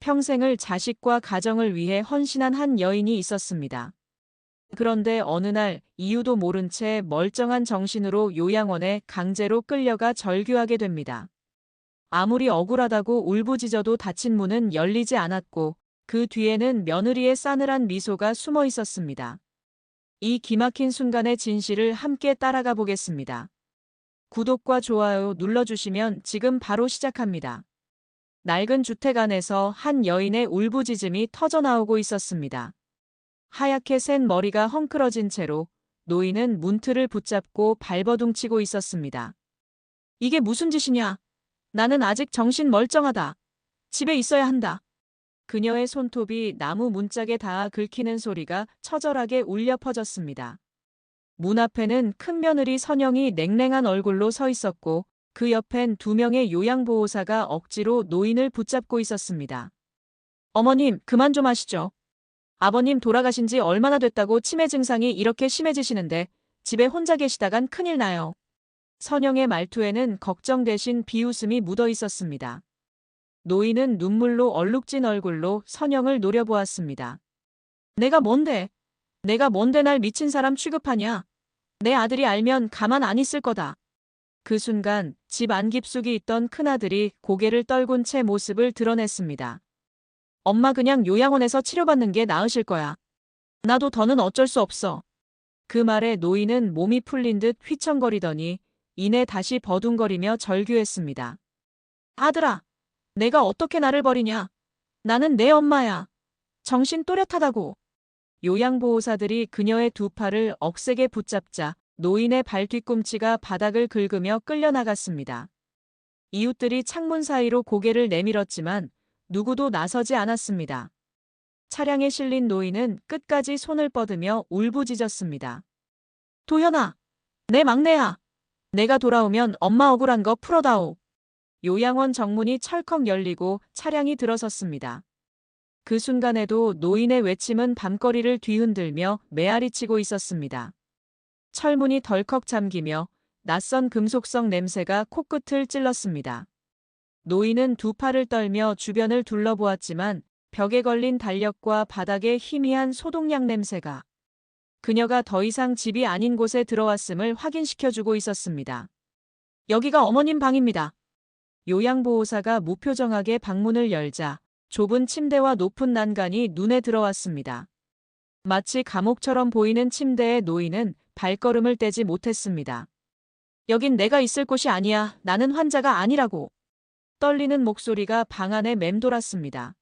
평생을 자식과 가정을 위해 헌신한 한 여인이 있었습니다. 그런데 어느 날 이유도 모른 채 멀쩡한 정신으로 요양원에 강제로 끌려가 절규하게 됩니다. 아무리 억울하다고 울부짖어도 닫힌 문은 열리지 않았고 그 뒤에는 며느리의 싸늘한 미소가 숨어 있었습니다. 이 기막힌 순간의 진실을 함께 따라가 보겠습니다. 구독과 좋아요 눌러주시면 지금 바로 시작합니다. 낡은 주택 안에서 한 여인의 울부짖음이 터져나오고 있었습니다. 하얗게 센 머리가 헝클어진 채로 노인은 문틀을 붙잡고 발버둥치고 있었습니다. 이게 무슨 짓이냐? 나는 아직 정신 멀쩡하다. 집에 있어야 한다. 그녀의 손톱이 나무 문짝에 닿아 긁히는 소리가 처절하게 울려 퍼졌습니다. 문 앞에는 큰 며느리 선영이 냉랭한 얼굴로 서 있었고 그 옆엔 두 명의 요양보호사가 억지로 노인을 붙잡고 있었습니다. 어머님, 그만 좀 하시죠. 아버님 돌아가신 지 얼마나 됐다고 치매 증상이 이렇게 심해지시는데 집에 혼자 계시다간 큰일 나요. 선영의 말투에는 걱정 대신 비웃음이 묻어 있었습니다. 노인은 눈물로 얼룩진 얼굴로 선영을 노려보았습니다. 내가 뭔데? 내가 뭔데 날 미친 사람 취급하냐? 내 아들이 알면 가만 안 있을 거다. 그 순간 집안 깊숙이 있던 큰아들이 고개를 떨군 채 모습을 드러냈습니다. 엄마 그냥 요양원에서 치료받는 게 나으실 거야. 나도 더는 어쩔 수 없어. 그 말에 노인은 몸이 풀린 듯 휘청거리더니 이내 다시 버둥거리며 절규했습니다. 아들아, 내가 어떻게 나를 버리냐? 나는 내 엄마야. 정신 또렷하다고. 요양보호사들이 그녀의 두 팔을 억세게 붙잡자 노인의 발 뒤꿈치가 바닥을 긁으며 끌려나갔습니다. 이웃들이 창문 사이로 고개를 내밀었지만 누구도 나서지 않았습니다. 차량에 실린 노인은 끝까지 손을 뻗으며 울부짖었습니다. 도현아, 내 막내야. 내가 돌아오면 엄마 억울한 거 풀어다오. 요양원 정문이 철컥 열리고 차량이 들어섰습니다. 그 순간에도 노인의 외침은 밤거리를 뒤흔들며 메아리치고 있었습니다. 철문이 덜컥 잠기며 낯선 금속성 냄새가 코끝을 찔렀습니다. 노인은 두 팔을 떨며 주변을 둘러보았지만 벽에 걸린 달력과 바닥에 희미한 소독약 냄새가 그녀가 더 이상 집이 아닌 곳에 들어왔음을 확인시켜주고 있었습니다. 여기가 어머님 방입니다. 요양보호사가 무표정하게 방문을 열자 좁은 침대와 높은 난간이 눈에 들어왔습니다. 마치 감옥처럼 보이는 침대의 노인은 발걸음을 떼지 못했습니다. 여긴 내가 있을 곳이 아니야. 나는 환자가 아니라고. 떨리는 목소리가 방 안에 맴돌았습니다.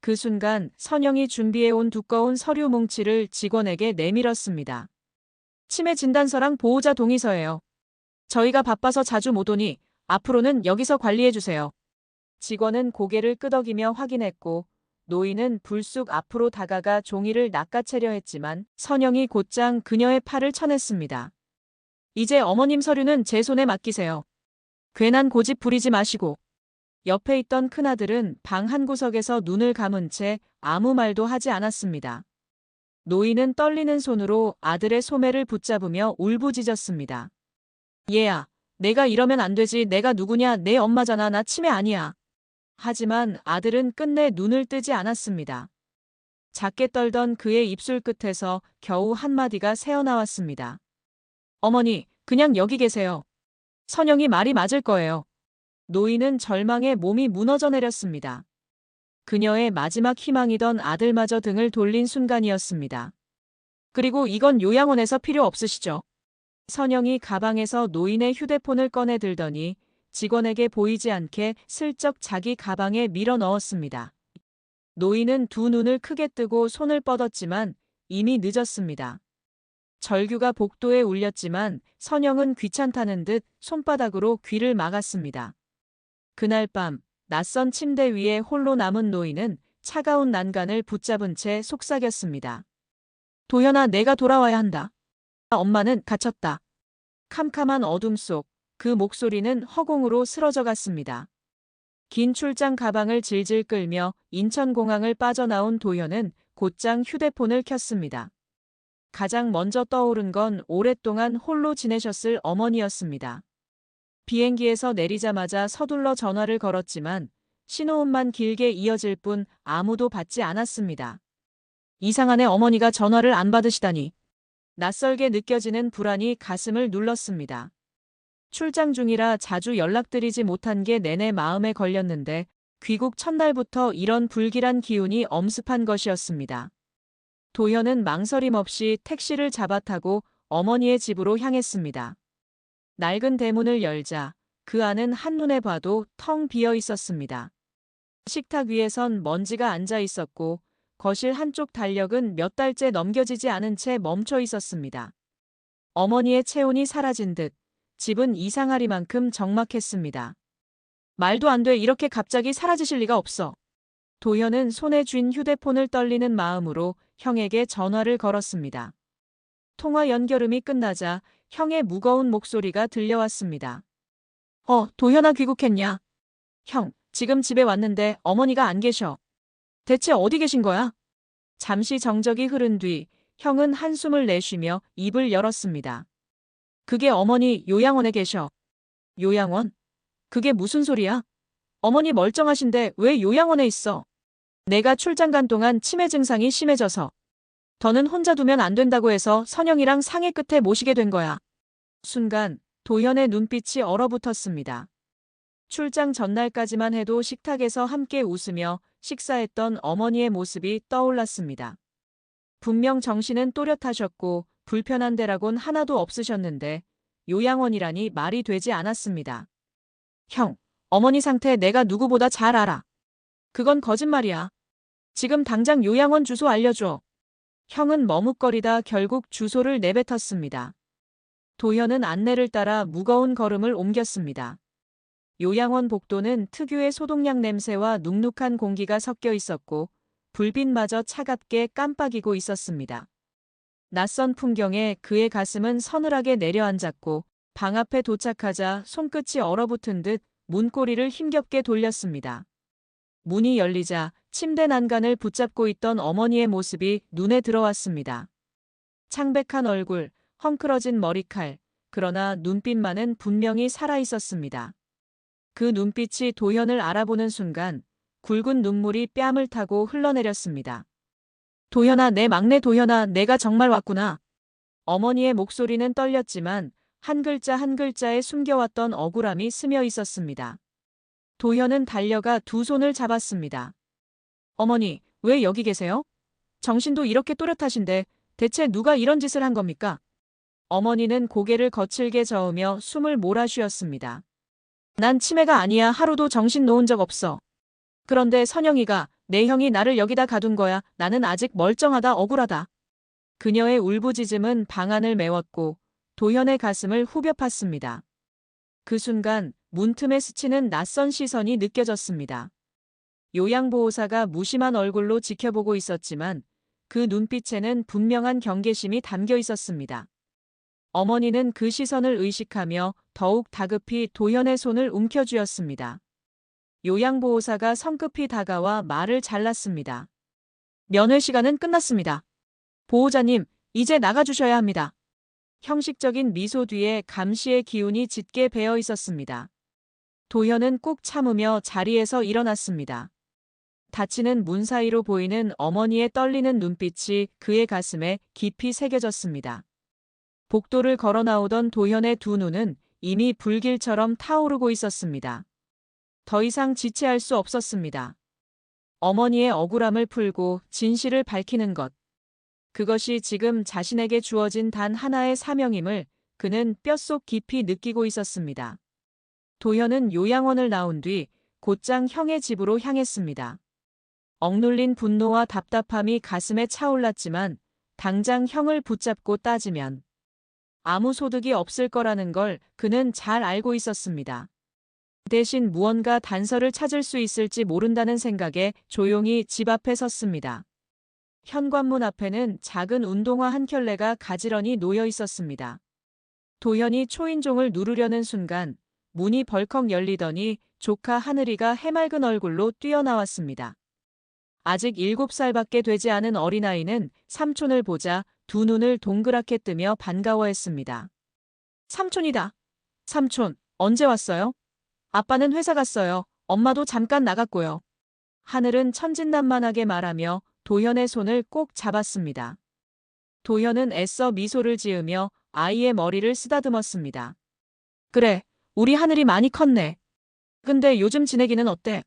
그 순간 선영이 준비해온 두꺼운 서류 뭉치를 직원에게 내밀었습니다. 치매 진단서랑 보호자 동의서예요. 저희가 바빠서 자주 못 오니 앞으로는 여기서 관리해주세요. 직원은 고개를 끄덕이며 확인했고 노인은 불쑥 앞으로 다가가 종이를 낚아채려 했지만 선영이 곧장 그녀의 팔을 쳐냈습니다. 이제 어머님 서류는 제 손에 맡기세요. 괜한 고집 부리지 마시고. 옆에 있던 큰아들은 방 한구석에서 눈을 감은 채 아무 말도 하지 않았습니다. 노인은 떨리는 손으로 아들의 소매를 붙잡으며 울부짖었습니다. 얘야, 내가 이러면 안 되지. 내가 누구냐? 내 엄마잖아. 나 치매 아니야. 하지만 아들은 끝내 눈을 뜨지 않았습니다. 작게 떨던 그의 입술 끝에서 겨우 한마디가 새어나왔습니다. 어머니, 그냥 여기 계세요. 선영이 말이 맞을 거예요. 노인은 절망에 몸이 무너져 내렸습니다. 그녀의 마지막 희망이던 아들마저 등을 돌린 순간이었습니다. 그리고 이건 요양원에서 필요 없으시죠? 선영이 가방에서 노인의 휴대폰을 꺼내 들더니 직원에게 보이지 않게 슬쩍 자기 가방에 밀어 넣었습니다. 노인은 두 눈을 크게 뜨고 손을 뻗었지만 이미 늦었습니다. 절규가 복도에 울렸지만 선영은 귀찮다는 듯 손바닥으로 귀를 막았습니다. 그날 밤 낯선 침대 위에 홀로 남은 노인은 차가운 난간을 붙잡은 채 속삭였습니다. 도현아 내가 돌아와야 한다. 엄마는 갇혔다. 캄캄한 어둠 속 그 목소리는 허공으로 쓰러져 갔습니다. 긴 출장 가방을 질질 끌며 인천공항을 빠져나온 도현은 곧장 휴대폰을 켰습니다. 가장 먼저 떠오른 건 오랫동안 홀로 지내셨을 어머니였습니다. 비행기에서 내리자마자 서둘러 전화를 걸었지만 신호음만 길게 이어질 뿐 아무도 받지 않았습니다. 이상하네 어머니가 전화를 안 받으시다니. 낯설게 느껴지는 불안이 가슴을 눌렀습니다. 출장 중이라 자주 연락드리지 못한 게 내내 마음에 걸렸는데 귀국 첫날부터 이런 불길한 기운이 엄습한 것이었습니다. 도현은 망설임 없이 택시를 잡아 타고 어머니의 집으로 향했습니다. 낡은 대문을 열자 그 안은 한눈에 봐도 텅 비어 있었습니다. 식탁 위에선 먼지가 앉아 있었고 거실 한쪽 달력은 몇 달째 넘겨지지 않은 채 멈춰 있었습니다. 어머니의 체온이 사라진 듯 집은 이상하리만큼 적막했습니다. 말도 안 돼 이렇게 갑자기 사라지실 리가 없어. 도현은 손에 쥔 휴대폰을 떨리는 마음으로 형에게 전화를 걸었습니다. 통화 연결음이 끝나자 형의 무거운 목소리가 들려왔습니다. 어, 도현아 귀국했냐? 형, 지금 집에 왔는데 어머니가 안 계셔. 대체 어디 계신 거야? 잠시 정적이 흐른 뒤 형은 한숨을 내쉬며 입을 열었습니다. 그게 어머니 요양원에 계셔. 요양원? 그게 무슨 소리야? 어머니 멀쩡하신데 왜 요양원에 있어? 내가 출장 간 동안 치매 증상이 심해져서 더는 혼자 두면 안 된다고 해서 선영이랑 상해 끝에 모시게 된 거야. 순간 도현의 눈빛이 얼어붙었습니다. 출장 전날까지만 해도 식탁에서 함께 웃으며 식사했던 어머니의 모습이 떠올랐습니다. 분명 정신은 또렷하셨고 불편한 데라곤 하나도 없으셨는데 요양원이라니 말이 되지 않았습니다. 형, 어머니 상태 내가 누구보다 잘 알아. 그건 거짓말이야. 지금 당장 요양원 주소 알려줘. 형은 머뭇거리다 결국 주소를 내뱉었습니다. 도현은 안내를 따라 무거운 걸음을 옮겼습니다. 요양원 복도는 특유의 소독약 냄새와 눅눅한 공기가 섞여 있었고 불빛마저 차갑게 깜빡이고 있었습니다. 낯선 풍경에 그의 가슴은 서늘하게 내려앉았고 방 앞에 도착하자 손끝이 얼어붙은 듯 문고리를 힘겹게 돌렸습니다. 문이 열리자 침대 난간을 붙잡고 있던 어머니의 모습이 눈에 들어왔습니다. 창백한 얼굴, 헝클어진 머리칼, 그러나 눈빛만은 분명히 살아 있었습니다. 그 눈빛이 도현을 알아보는 순간 굵은 눈물이 뺨을 타고 흘러내렸습니다. 도현아, 내 막내 도현아, 내가 정말 왔구나. 어머니의 목소리는 떨렸지만 한 글자 한 글자에 숨겨왔던 억울함이 스며 있었습니다. 도현은 달려가 두 손을 잡았습니다. 어머니, 왜 여기 계세요? 정신도 이렇게 또렷하신데 대체 누가 이런 짓을 한 겁니까? 어머니는 고개를 거칠게 저으며 숨을 몰아쉬었습니다. 난 치매가 아니야. 하루도 정신 놓은 적 없어. 그런데 선영이가 내 형이 나를 여기다 가둔 거야. 나는 아직 멀쩡하다 억울하다. 그녀의 울부짖음은 방안을 메웠고 도현의 가슴을 후벼 팠습니다. 그 순간 문틈에 스치는 낯선 시선이 느껴졌습니다. 요양보호사가 무심한 얼굴로 지켜보고 있었지만 그 눈빛에는 분명한 경계심이 담겨 있었습니다. 어머니는 그 시선을 의식하며 더욱 다급히 도현의 손을 움켜쥐었습니다. 요양보호사가 성급히 다가와 말을 잘랐습니다. 면회 시간은 끝났습니다. 보호자님, 이제 나가주셔야 합니다. 형식적인 미소 뒤에 감시의 기운이 짙게 배어 있었습니다. 도현은 꾹 참으며 자리에서 일어났습니다. 닫히는 문 사이로 보이는 어머니의 떨리는 눈빛이 그의 가슴에 깊이 새겨졌습니다. 복도를 걸어 나오던 도현의 두 눈은 이미 불길처럼 타오르고 있었습니다. 더 이상 지체할 수 없었습니다. 어머니의 억울함을 풀고 진실을 밝히는 것. 그것이 지금 자신에게 주어진 단 하나의 사명임을 그는 뼛속 깊이 느끼고 있었습니다. 도현은 요양원을 나온 뒤 곧장 형의 집으로 향했습니다. 억눌린 분노와 답답함이 가슴에 차올랐지만 당장 형을 붙잡고 따지면 아무 소득이 없을 거라는 걸 그는 잘 알고 있었습니다. 대신 무언가 단서를 찾을 수 있을지 모른다는 생각에 조용히 집 앞에 섰습니다. 현관문 앞에는 작은 운동화 한 켤레가 가지런히 놓여 있었습니다. 도현이 초인종을 누르려는 순간 문이 벌컥 열리더니 조카 하늘이가 해맑은 얼굴로 뛰어나왔습니다. 아직 7살밖에 되지 않은 어린아이는 삼촌을 보자 두 눈을 동그랗게 뜨며 반가워했습니다. 삼촌이다. 삼촌, 언제 왔어요? 아빠는 회사 갔어요. 엄마도 잠깐 나갔고요. 하늘은 천진난만하게 말하며 도현의 손을 꼭 잡았습니다. 도현은 애써 미소를 지으며 아이의 머리를 쓰다듬었습니다. 그래, 우리 하늘이 많이 컸네. 근데 요즘 지내기는 어때?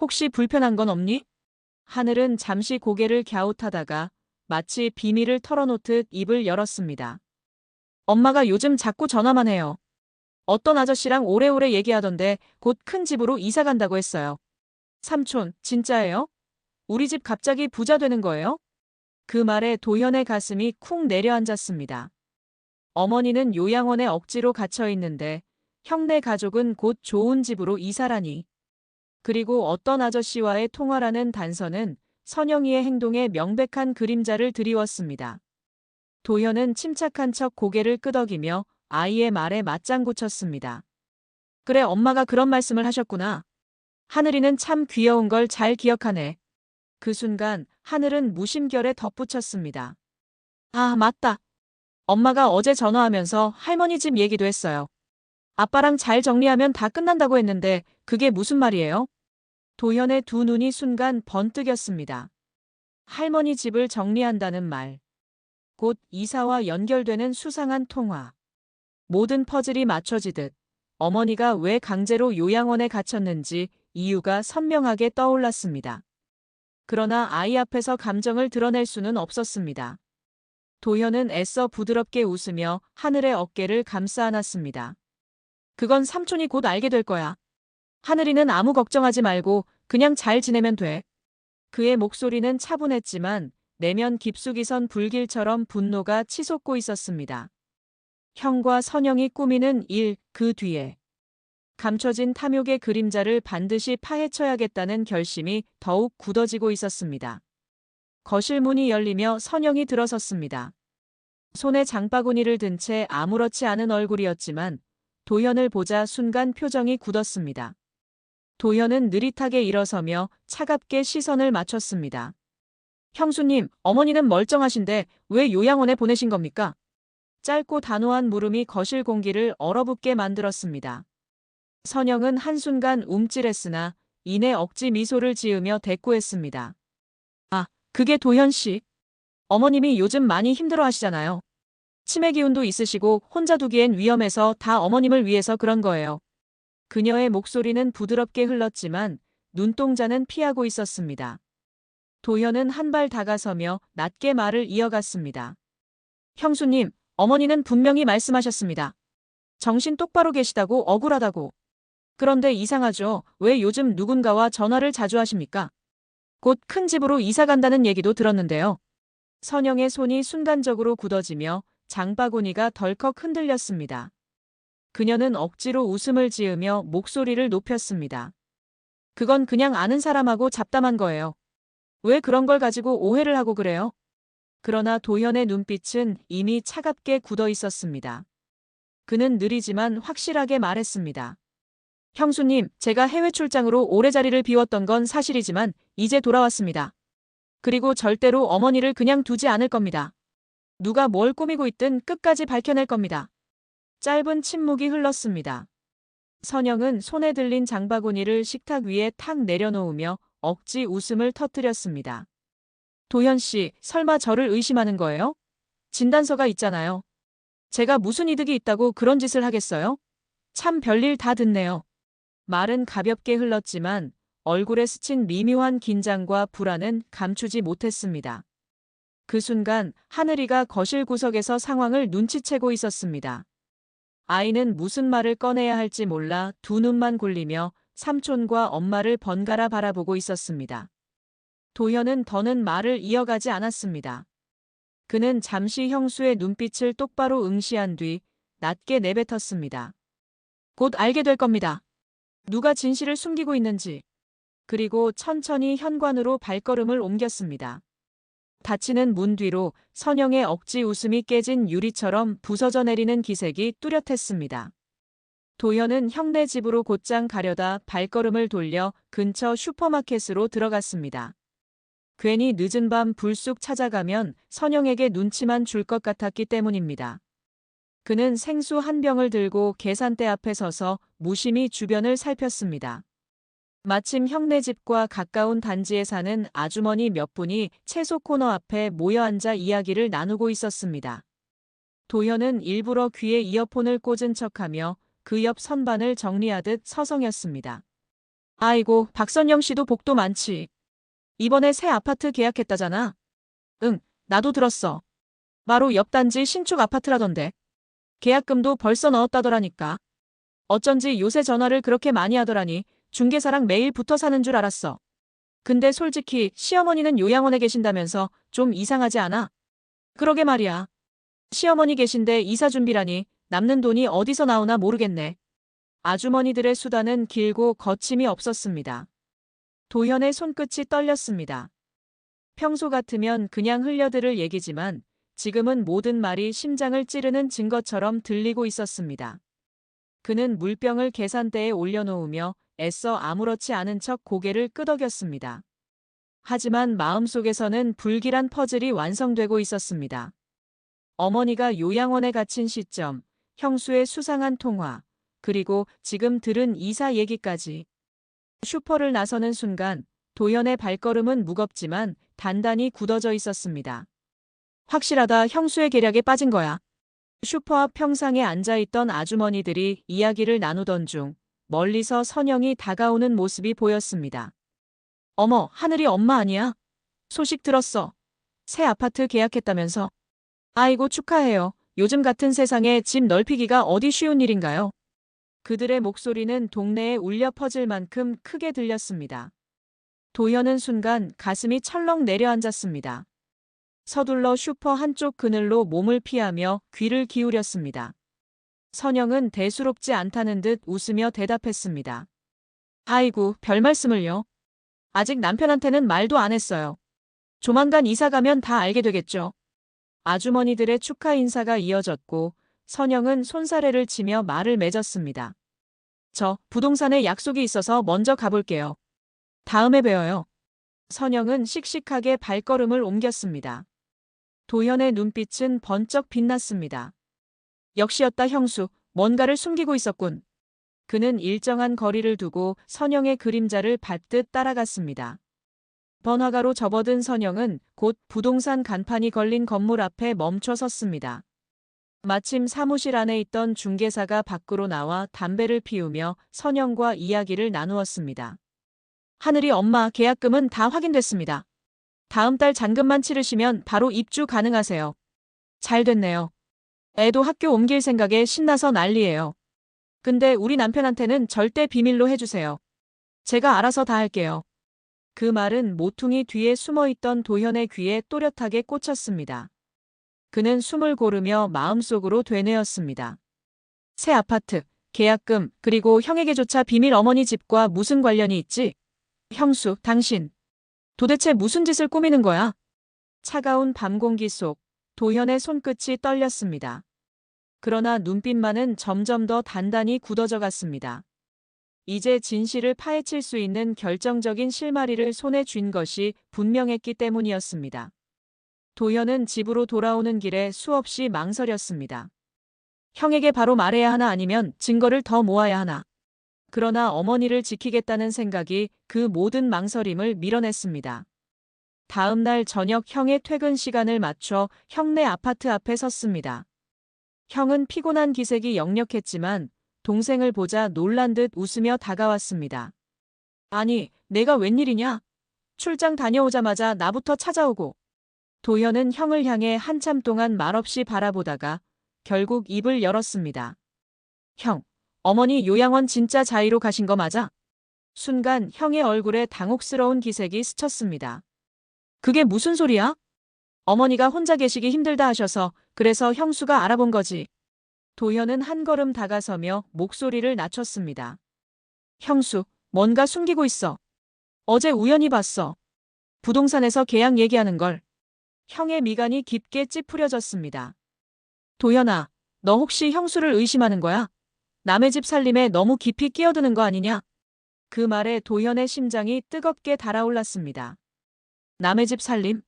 혹시 불편한 건 없니? 하늘은 잠시 고개를 갸웃하다가 마치 비밀을 털어놓듯 입을 열었습니다. 엄마가 요즘 자꾸 전화만 해요. 어떤 아저씨랑 오래오래 얘기하던데 곧 큰 집으로 이사 간다고 했어요. 삼촌, 진짜예요? 우리 집 갑자기 부자 되는 거예요? 그 말에 도현의 가슴이 쿵 내려앉았습니다. 어머니는 요양원에 억지로 갇혀 있는데 형네 가족은 곧 좋은 집으로 이사라니. 그리고 어떤 아저씨와의 통화라는 단서는 선영이의 행동에 명백한 그림자를 드리웠습니다. 도현은 침착한 척 고개를 끄덕이며 아이의 말에 맞장구 쳤습니다. 그래, 엄마가 그런 말씀을 하셨구나. 하늘이는 참 귀여운 걸 잘 기억하네. 그 순간 하늘은 무심결에 덧붙였습니다. 아, 맞다. 엄마가 어제 전화하면서 할머니 집 얘기도 했어요. 아빠랑 잘 정리하면 다 끝난다고 했는데 그게 무슨 말이에요? 도현의 두 눈이 순간 번뜩였습니다. 할머니 집을 정리한다는 말. 곧 이사와 연결되는 수상한 통화. 모든 퍼즐이 맞춰지듯 어머니가 왜 강제로 요양원에 갇혔는지 이유가 선명하게 떠올랐습니다. 그러나 아이 앞에서 감정을 드러낼 수는 없었습니다. 도현은 애써 부드럽게 웃으며 하늘의 어깨를 감싸 안았습니다. 그건 삼촌이 곧 알게 될 거야. 하늘이는 아무 걱정하지 말고 그냥 잘 지내면 돼. 그의 목소리는 차분했지만 내면 깊숙이 선 불길처럼 분노가 치솟고 있었습니다. 형과 선영이 꾸미는 일, 그 뒤에. 감춰진 탐욕의 그림자를 반드시 파헤쳐야겠다는 결심이 더욱 굳어지고 있었습니다. 거실 문이 열리며 선영이 들어섰습니다. 손에 장바구니를 든 채 아무렇지 않은 얼굴이었지만 도현을 보자 순간 표정이 굳었습니다. 도현은 느릿하게 일어서며 차갑게 시선을 맞췄습니다. 형수님, 어머니는 멀쩡하신데 왜 요양원에 보내신 겁니까? 짧고 단호한 물음이 거실 공기를 얼어붙게 만들었습니다. 선영은 한순간 움찔했으나 이내 억지 미소를 지으며 대꾸했습니다. 아, 그게 도현 씨. 어머님이 요즘 많이 힘들어 하시잖아요. 치매 기운도 있으시고 혼자 두기엔 위험해서 다 어머님을 위해서 그런 거예요. 그녀의 목소리는 부드럽게 흘렀지만 눈동자는 피하고 있었습니다. 도현은 한 발 다가서며 낮게 말을 이어갔습니다. 형수님, 어머니는 분명히 말씀하셨습니다. 정신 똑바로 계시다고 억울하다고. 그런데 이상하죠. 왜 요즘 누군가와 전화를 자주 하십니까? 곧 큰 집으로 이사 간다는 얘기도 들었는데요. 선영의 손이 순간적으로 굳어지며 장바구니가 덜컥 흔들렸습니다. 그녀는 억지로 웃음을 지으며 목소리를 높였습니다. 그건 그냥 아는 사람하고 잡담한 거예요. 왜 그런 걸 가지고 오해를 하고 그래요? 그러나 도현의 눈빛은 이미 차갑게 굳어 있었습니다. 그는 느리지만 확실하게 말했습니다. 형수님, 제가 해외 출장으로 오래 자리를 비웠던 건 사실이지만 이제 돌아왔습니다. 그리고 절대로 어머니를 그냥 두지 않을 겁니다. 누가 뭘 꾸미고 있든 끝까지 밝혀낼 겁니다. 짧은 침묵이 흘렀습니다. 선영은 손에 들린 장바구니를 식탁 위에 탁 내려놓으며 억지 웃음을 터뜨렸습니다. 도현 씨, 설마 저를 의심하는 거예요? 진단서가 있잖아요. 제가 무슨 이득이 있다고 그런 짓을 하겠어요? 참 별일 다 듣네요. 말은 가볍게 흘렀지만 얼굴에 스친 미묘한 긴장과 불안은 감추지 못했습니다. 그 순간 하늘이가 거실 구석에서 상황을 눈치채고 있었습니다. 아이는 무슨 말을 꺼내야 할지 몰라 두 눈만 굴리며 삼촌과 엄마를 번갈아 바라보고 있었습니다. 도현은 더는 말을 이어가지 않았습니다. 그는 잠시 형수의 눈빛을 똑바로 응시한 뒤 낮게 내뱉었습니다. 곧 알게 될 겁니다. 누가 진실을 숨기고 있는지. 그리고 천천히 현관으로 발걸음을 옮겼습니다. 닫히는 문 뒤로 선영의 억지 웃음이 깨진 유리처럼 부서져 내리는 기색이 뚜렷했습니다. 도현은 형네 집으로 곧장 가려다 발걸음을 돌려 근처 슈퍼마켓으로 들어갔습니다. 괜히 늦은 밤 불쑥 찾아가면 선영에게 눈치만 줄 것 같았기 때문입니다. 그는 생수 한 병을 들고 계산대 앞에 서서 무심히 주변을 살폈습니다. 마침 형네 집과 가까운 단지에 사는 아주머니 몇 분이 채소 코너 앞에 모여 앉아 이야기를 나누고 있었습니다. 도현은 일부러 귀에 이어폰을 꽂은 척하며 그 옆 선반을 정리하듯 서성였습니다. 아이고, 박선영 씨도 복도 많지. 이번에 새 아파트 계약했다잖아. 응, 나도 들었어. 바로 옆 단지 신축 아파트라던데. 계약금도 벌써 넣었다더라니까. 어쩐지 요새 전화를 그렇게 많이 하더라니 중개사랑 매일 붙어 사는 줄 알았어. 근데 솔직히 시어머니는 요양원에 계신다면서 좀 이상하지 않아? 그러게 말이야. 시어머니 계신데 이사 준비라니 남는 돈이 어디서 나오나 모르겠네. 아주머니들의 수다는 길고 거침이 없었습니다. 도현의 손끝이 떨렸습니다. 평소 같으면 그냥 흘려들을 얘기지만 지금은 모든 말이 심장을 찌르는 증거처럼 들리고 있었습니다. 그는 물병을 계산대에 올려놓으며 애써 아무렇지 않은 척 고개를 끄덕였습니다. 하지만 마음속에서는 불길한 퍼즐이 완성되고 있었습니다. 어머니가 요양원에 갇힌 시점, 형수의 수상한 통화, 그리고 지금 들은 이사 얘기까지. 슈퍼를 나서는 순간 도현의 발걸음은 무겁지만 단단히 굳어져 있었습니다. 확실하다 형수의 계략에 빠진 거야. 슈퍼 앞 평상에 앉아있던 아주머니들이 이야기를 나누던 중 멀리서 선영이 다가오는 모습이 보였습니다. 어머, 하늘이 엄마 아니야? 소식 들었어. 새 아파트 계약했다면서. 아이고 축하해요. 요즘 같은 세상에 집 넓히기가 어디 쉬운 일인가요? 그들의 목소리는 동네에 울려 퍼질 만큼 크게 들렸습니다. 도현은 순간 가슴이 철렁 내려앉았습니다. 서둘러 슈퍼 한쪽 그늘로 몸을 피하며 귀를 기울였습니다. 선영은 대수롭지 않다는 듯 웃으며 대답했습니다. 아이고, 별 말씀을요. 아직 남편한테는 말도 안 했어요. 조만간 이사 가면 다 알게 되겠죠. 아주머니들의 축하 인사가 이어졌고 선영은 손사래를 치며 말을 맺었습니다. 저 부동산에 약속이 있어서 먼저 가볼게요. 다음에 봬요. 선영은 씩씩하게 발걸음을 옮겼습니다. 도현의 눈빛은 번쩍 빛났습니다. 역시였다 형수, 뭔가를 숨기고 있었군. 그는 일정한 거리를 두고 선영의 그림자를 밟듯 따라갔습니다. 번화가로 접어든 선영은 곧 부동산 간판이 걸린 건물 앞에 멈춰 섰습니다. 마침 사무실 안에 있던 중개사가 밖으로 나와 담배를 피우며 선영과 이야기를 나누었습니다. 하늘이 엄마 계약금은 다 확인됐습니다. 다음 달 잔금만 치르시면 바로 입주 가능하세요. 잘 됐네요. 애도 학교 옮길 생각에 신나서 난리예요. 근데 우리 남편한테는 절대 비밀로 해주세요. 제가 알아서 다 할게요. 그 말은 모퉁이 뒤에 숨어있던 도현의 귀에 또렷하게 꽂혔습니다. 그는 숨을 고르며 마음속으로 되뇌었습니다. 새 아파트, 계약금, 그리고 형에게조차 비밀 어머니 집과 무슨 관련이 있지? 형수, 당신. 도대체 무슨 짓을 꾸미는 거야? 차가운 밤 공기 속 도현의 손끝이 떨렸습니다. 그러나 눈빛만은 점점 더 단단히 굳어져 갔습니다. 이제 진실을 파헤칠 수 있는 결정적인 실마리를 손에 쥔 것이 분명했기 때문이었습니다. 도현은 집으로 돌아오는 길에 수없이 망설였습니다. 형에게 바로 말해야 하나 아니면 증거를 더 모아야 하나. 그러나 어머니를 지키겠다는 생각이 그 모든 망설임을 밀어냈습니다. 다음 날 저녁 형의 퇴근 시간을 맞춰 형네 아파트 앞에 섰습니다. 형은 피곤한 기색이 역력했지만 동생을 보자 놀란 듯 웃으며 다가왔습니다. 아니, 내가 웬일이냐? 출장 다녀오자마자 나부터 찾아오고. 도현은 형을 향해 한참 동안 말없이 바라보다가 결국 입을 열었습니다. 형, 어머니 요양원 진짜 자의로 가신 거 맞아? 순간 형의 얼굴에 당혹스러운 기색이 스쳤습니다. 그게 무슨 소리야? 어머니가 혼자 계시기 힘들다 하셔서 그래서 형수가 알아본 거지. 도현은 한 걸음 다가서며 목소리를 낮췄습니다. 형수, 뭔가 숨기고 있어. 어제 우연히 봤어. 부동산에서 계약 얘기하는 걸. 형의 미간이 깊게 찌푸려졌습니다. 도현아, 너 혹시 형수를 의심하는 거야? 남의 집 살림에 너무 깊이 끼어드는 거 아니냐? 그 말에 도현의 심장이 뜨겁게 달아올랐습니다. 남의 집 살림?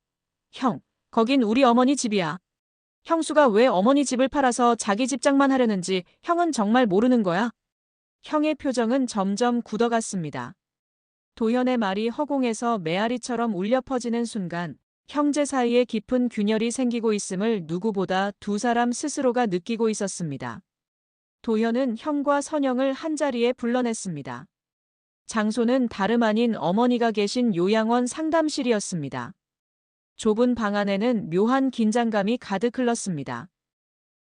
형, 거긴 우리 어머니 집이야. 형수가 왜 어머니 집을 팔아서 자기 집장만 하려는지 형은 정말 모르는 거야? 형의 표정은 점점 굳어갔습니다. 도현의 말이 허공에서 메아리처럼 울려 퍼지는 순간 형제 사이에 깊은 균열이 생기고 있음을 누구보다 두 사람 스스로가 느끼고 있었습니다. 도현은 형과 선영을 한자리에 불러냈습니다. 장소는 다름 아닌 어머니가 계신 요양원 상담실이었습니다. 좁은 방 안에는 묘한 긴장감이 가득 흘렀습니다.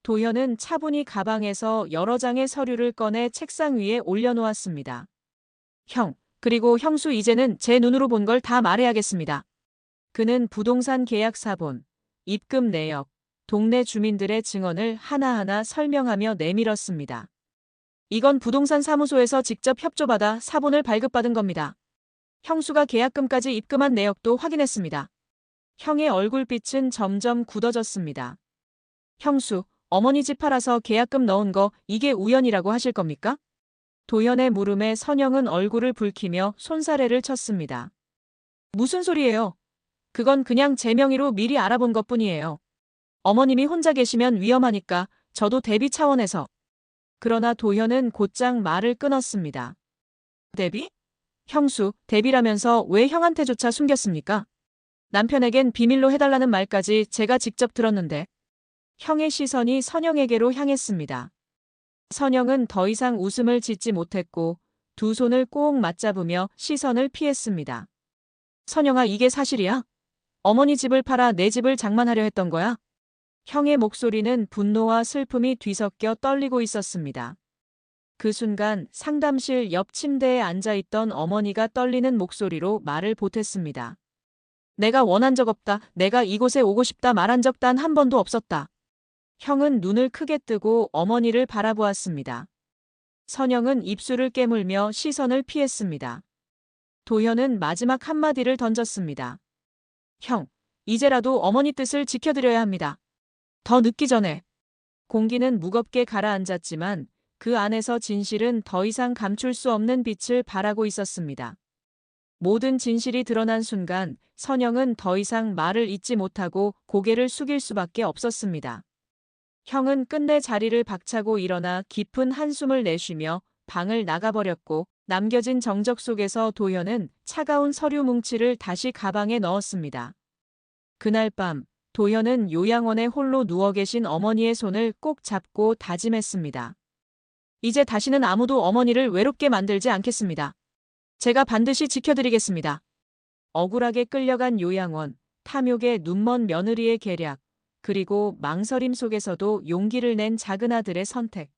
도현은 차분히 가방에서 여러 장의 서류를 꺼내 책상 위에 올려놓았습니다. 형, 그리고 형수 이제는 제 눈으로 본 걸 다 말해야겠습니다. 그는 부동산 계약 사본, 입금 내역, 동네 주민들의 증언을 하나하나 설명하며 내밀었습니다. 이건 부동산 사무소에서 직접 협조받아 사본을 발급받은 겁니다. 형수가 계약금까지 입금한 내역도 확인했습니다. 형의 얼굴빛은 점점 굳어졌습니다. 형수, 어머니 집 팔아서 계약금 넣은 거 이게 우연이라고 하실 겁니까? 도연의 물음에 선영은 얼굴을 붉히며 손사래를 쳤습니다. 무슨 소리예요? 그건 그냥 제 명의로 미리 알아본 것 뿐이에요. 어머님이 혼자 계시면 위험하니까 저도 대비 차원에서. 그러나 도현은 곧장 말을 끊었습니다. 대비? 형수, 대비라면서 왜 형한테조차 숨겼습니까? 남편에겐 비밀로 해달라는 말까지 제가 직접 들었는데. 형의 시선이 선영에게로 향했습니다. 선영은 더 이상 웃음을 짓지 못했고 두 손을 꼭 맞잡으며 시선을 피했습니다. 선영아, 이게 사실이야? 어머니 집을 팔아 내 집을 장만하려 했던 거야? 형의 목소리는 분노와 슬픔이 뒤섞여 떨리고 있었습니다. 그 순간 상담실 옆 침대에 앉아있던 어머니가 떨리는 목소리로 말을 보탰습니다. 내가 원한 적 없다. 내가 이곳에 오고 싶다 말한 적 단 한 번도 없었다. 형은 눈을 크게 뜨고 어머니를 바라보았습니다. 선영은 입술을 깨물며 시선을 피했습니다. 도현은 마지막 한마디를 던졌습니다. 형, 이제라도 어머니 뜻을 지켜드려야 합니다. 더 늦기 전에. 공기는 무겁게 가라앉았지만 그 안에서 진실은 더 이상 감출 수 없는 빛을 발하고 있었습니다. 모든 진실이 드러난 순간 선영은 더 이상 말을 잇지 못하고 고개를 숙일 수밖에 없었습니다. 형은 끝내 자리를 박차고 일어나 깊은 한숨을 내쉬며 방을 나가버렸고 남겨진 정적 속에서 도현은 차가운 서류 뭉치를 다시 가방에 넣었습니다. 그날 밤 도현은 요양원에 홀로 누워 계신 어머니의 손을 꼭 잡고 다짐했습니다. 이제 다시는 아무도 어머니를 외롭게 만들지 않겠습니다. 제가 반드시 지켜드리겠습니다. 억울하게 끌려간 요양원, 탐욕의 눈먼 며느리의 계략, 그리고 망설임 속에서도 용기를 낸 작은 아들의 선택.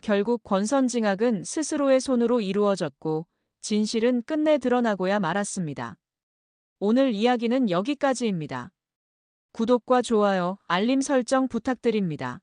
결국 권선징악은 스스로의 손으로 이루어졌고 진실은 끝내 드러나고야 말았습니다. 오늘 이야기는 여기까지입니다. 구독과 좋아요, 알림 설정 부탁드립니다.